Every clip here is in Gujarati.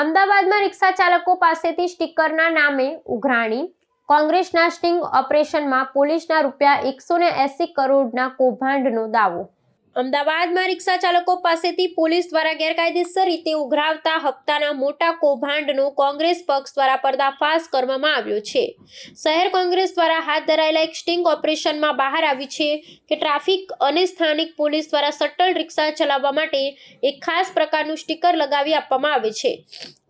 અમદાવાદમાં રિક્ષા ચાલકો પાસેથી સ્ટીકરના નામે ઉઘરાણી, કોંગ્રેસના સ્ટિંગ ઓપરેશનમાં પોલીસના રૂપિયા એકસો એસી કરોડના કૌભાંડનો દાવો. અમદાવાદમાં રિક્ષા ચાલકો પાસેથી પોલીસ દ્વારા ગેરકાયદેસર રીતે ઉઘરાવતા હપ્તાના મોટા કૌભાંડનો કોંગ્રેસ પક્ષ દ્વારા પર્દાફાશ કરવામાં આવ્યો છે. શહેર કોંગ્રેસ દ્વારા હાથ ધરાયેલા એક સ્ટિંગ ઓપરેશનમાં બહાર આવ્યું છે કે ટ્રાફિક અને સ્થાનિક પોલીસ દ્વારા શટલ રિક્ષા ચલાવવા માટે એક ખાસ પ્રકારનું સ્ટીકર લગાવી આપવામાં આવે છે.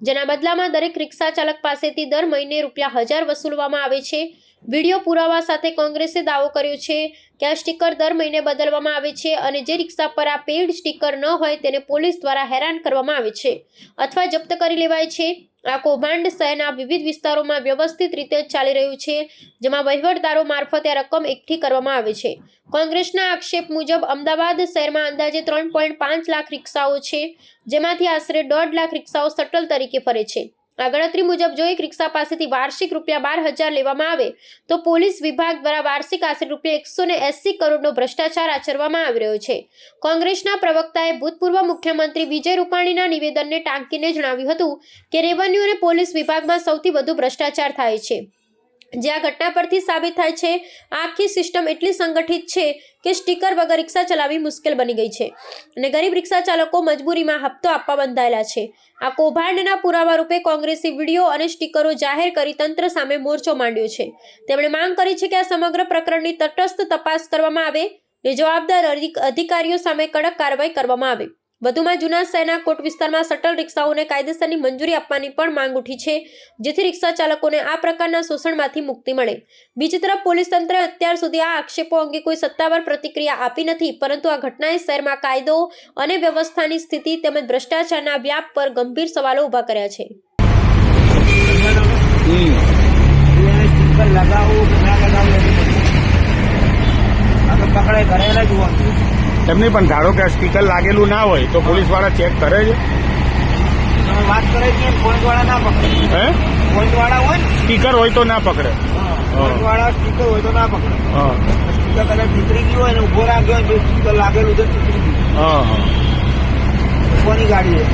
જેના બદલામાં દરેક રિક્ષા ચાલક પાસેથી દર મહિને રૂપિયા હજાર વસૂલવામાં આવે છે. વીડિયો પુરાવા સાથે કોંગ્રેસે દાવો કર્યો છે કે આ સ્ટીકર દર મહિને બદલવામાં આવે છે અને જે રિક્ષા પર આ પેઇડ સ્ટીકર ન હોય તેને પોલીસ દ્વારા હેરાન કરવામાં આવે છે અથવા જપ્ત કરી લેવાય છે. આ કૌભાંડ શહેરના વિવિધ વિસ્તારોમાં વ્યવસ્થિત રીતે ચાલી રહ્યું છે, જેમાં વહીવટદારો મારફતે આ રકમ એકઠી કરવામાં આવે છે. કોંગ્રેસના આક્ષેપ મુજબ, અમદાવાદ શહેરમાં અંદાજે ત્રણ પોઈન્ટ પાંચ લાખ રિક્ષાઓ છે, જેમાંથી આશરે દોઢ લાખ રિક્ષાઓ શટલ તરીકે ફરે છે. આ ગણતરી મુજબ જો એક રિક્ષા પાસેથી વાર્ષિક રૂપિયા બાર હજાર લેવામાં આવે, તો પોલીસ વિભાગ દ્વારા વાર્ષિક આશરે રૂપિયા એકસો ને એસી કરોડનો ભ્રષ્ટાચાર આચરવામાં આવી રહ્યો છે. કોંગ્રેસના પ્રવક્તાએ ભૂતપૂર્વ મુખ્યમંત્રી વિજય રૂપાણીના નિવેદનને ટાંકીને જણાવ્યું હતું કે, રેવન્યુ અને પોલીસ વિભાગમાં સૌથી વધુ ભ્રષ્ટાચાર થાય છે. જે આ ઘટના પરથી સાબિત થાય છે, આખી સિસ્ટમ એટલી સંગઠિત છે કે સ્ટીકર વગર રિક્ષા ચલાવવી મુશ્કેલ બની ગઈ છે. અને ગરીબ રિક્ષા ચાલકો મજબૂરીમાં હપ્તો આપવા બંધાયેલા છે. આ કૌભાંડના પુરાવા રૂપે કોંગ્રેસે વીડિયો અને સ્ટીકરો જાહેર કરી તંત્ર સામે મોરચો માંડ્યો છે. તેમણે માંગ કરી છે કે આ સમગ્ર પ્રકરણની તટસ્થ તપાસ કરવામાં આવે અને જવાબદાર અધિક- અધિકારીઓ સામે કડક કાર્યવાહી કરવામાં આવે. વધુમાં જૂના શહેરના કોટ વિસ્તારમાં શટલ રિક્ષાઓને કાયદેસરની મંજૂરી આપવાની પણ માંગ ઉઠી છે, જેથી રિક્ષા ચાલકોને આ પ્રકારના શોષણમાંથી મુક્તિ મળે. બીજી તરફ, પોલીસ તંત્રે અત્યાર સુધી આ આક્ષેપો અંગે કોઈ સત્તાવાર પ્રતિક્રિયા આપી નથી, પરંતુ આ ઘટનાએ શહેરમાં કાયદો અને વ્યવસ્થાની સ્થિતિ તેમજ ભ્રષ્ટાચારના વ્યાપ પર ગંભીર સવાલો ઊભા કર્યા છે. લગાવું લગાવવું આ તો પકડાય ઘરે એમની પણ ધારો કે સ્ટીકર લાગેલું ના હોય તો પોલીસવાળા ચેક કરે છે. વાત કરે છે વાળા ના પકડે. હે? વાળા હોય સ્ટીકર હોય તો ના પકડે. વાળા સ્ટીકર હોય તો ના પકડે. હા. સ્ટીકર કદાચ નીકળી ગયું હોય ને ઊભો રાખ્યો હોય જો સ્ટીકર લાગેલું છે નીકળી ગયું. કોની ગાડી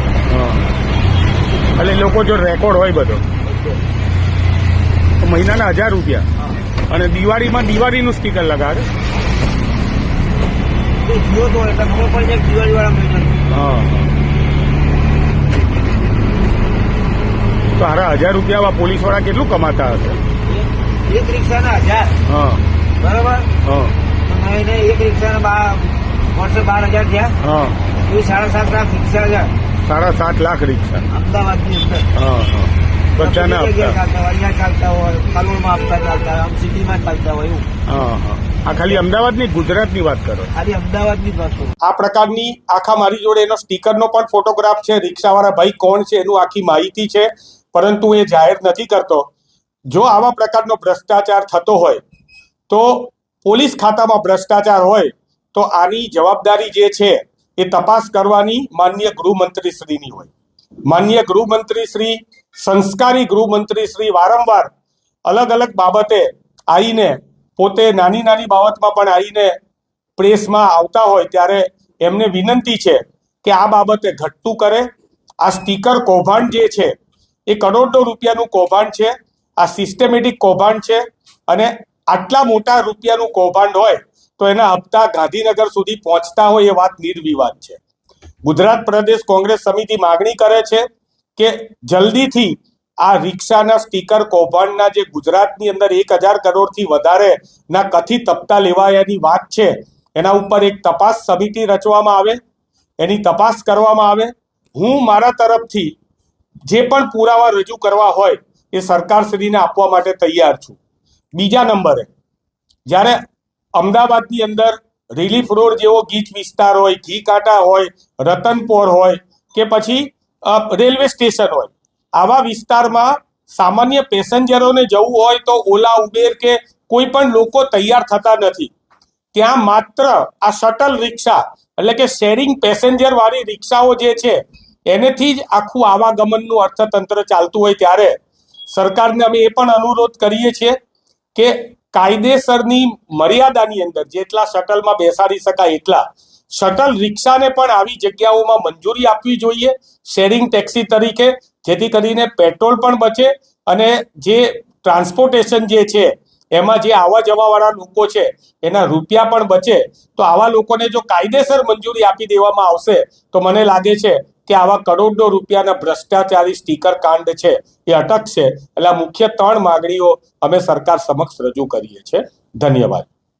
એટલે લોકો જો રેકોર્ડ હોય બધો. તો મહિનાના હજાર રૂપિયા. અને દિવાળીમાં દિવાળીનું સ્ટીકર લગાડે. તો જીઓ તો એટલે ખબર પડી જાય દિવાળીવાળા મહિના હા. તો હારા હજાર રૂપિયા પોલીસવાળા કેટલું કમાતા હશે? એક રિક્ષાના હજાર. હા. બરાબર? હા. એક રિક્ષાના બાર વર્ષે બાર હજાર થયા. હા. એ સાડા સાત લાખ રિક્ષા હજાર. સાડા સાત લાખ રિક્ષા. અમદાવાદની અંદર. હા હા. હોય? અહીંયા ચાલતા હોય કલોલમાં હપ્તા ચાલતા હોય આમ સિટીમાં ચાલતા હોય એવું. હા હા. આ ખાલી અમદાવાદની ગુજરાતની વાત કરો. ખાલી અમદાવાદની જ વાત કરો. આ પ્રકારની આખા મારી જોડે એનો સ્ટીકરનો પણ ફોટોગ્રાફ છે રિક્ષાવાળા ભાઈ કોણ છે એનું આખી માહિતી છે પરંતુ એ જાહેર નથી કરતો. જો આવા પ્રકારનો ભ્રષ્ટાચાર થતો હોય તો પોલીસ ખાતામાં ભ્રષ્ટાચાર હોય તો આની જવાબદારી જે છે એ તપાસ કરવાની માન્ય ગૃહમંત્રી શ્રીની હોય. માન્ય ગૃહમંત્રી શ્રી સંસ્કારી ગૃહમંત્રી શ્રી વારંવાર અલગ અલગ બાબતે આવીને પોતે નાની નાની બાબતમાં પણ આવીને પ્રેસમાં આવતા હોય ત્યારે એમને વિનંતી છે કે આ બાબતે ઘટતું કરે. આ સ્ટીકર કૌભાંડ જે છે એ કરોડો રૂપિયાનું કૌભાંડ છે. આ સિસ્ટમેટિક કૌભાંડ છે અને આટલા મોટા રૂપિયાનું કૌભાંડ હોય તો એના હપ્તા ગાંધીનગર સુધી પહોંચતા હોય એ વાત નિર્વિવાદ છે. ગુજરાત પ્રદેશ કોંગ્રેસ સમિતિ માગણી કરે છે કે જલ્દીથી આ રિક્ષાના સ્ટીકર કૌભાંડના જે ગુજરાતની અંદર એક હજાર કરોડથી વધારેના કથિત તપતા લેવાયાની વાત છે, એના ઉપર એક તપાસ સમિતિ રચવામાં આવે, એની તપાસ કરવામાં આવે. હું મારા તરફથી જે પણ પુરાવા રજૂ કરવા હોય એ સરકારશ્રીને આપવા માટે તૈયાર છું. બીજા નંબરે, જ્યારે અમદાવાદની અંદર રિલીફ રોડ જેવો ગીચ વિસ્તાર હોય, ઘી કાંટા હોય, રતનપોર હોય કે પછી રેલવે સ્ટેશન હોય આવા વિસ્તારમાં સામાન્ય પેસેન્જરોને જવું હોય તો ઓલા, ઉબેર કે કોઈ પણ લોકો તૈયાર થતા નથી. ત્યાં માત્ર આ શટલ રિક્ષા એટલે કે શેરિંગ પેસેન્જર વાળી રિક્ષાઓ જે છે, એનેથી જ આખું આવાગમનનું અર્થતંત્ર ચાલતું હોય ત્યારે સરકારને અમે એ પણ અનુરોધ કરીએ છીએ કે કાયદેસરની મર્યાદાની અંદર જેટલા શટલમાં બેસાડી શકાય એટલા શટલ રિક્ષાને પણ આવી જગ્યાઓમાં મંજૂરી આપવી જોઈએ શેરિંગ ટેક્સી તરીકે, જેથી કરીને પેટ્રોલ પણ બચે અને જે ટ્રાન્સપોર્ટેશન જે છે, એમાં જે આવવા જવાવાળા લોકો છે, એના રૂપિયા પણ બચે. તો આવા લોકોને જો કાયદેસર મંજૂરી આપી દેવામાં આવશે, તો મને લાગે છે કે આવા કરોડો રૂપિયાના ભ્રષ્ટાચારી સ્ટીકર કાંડ છે, એ અટકશે. એટલે મુખ્ય ત્રણ માગણીઓ અમે સરકાર સમક્ષ રજૂ કરીએ છીએ. ધન્યવાદ.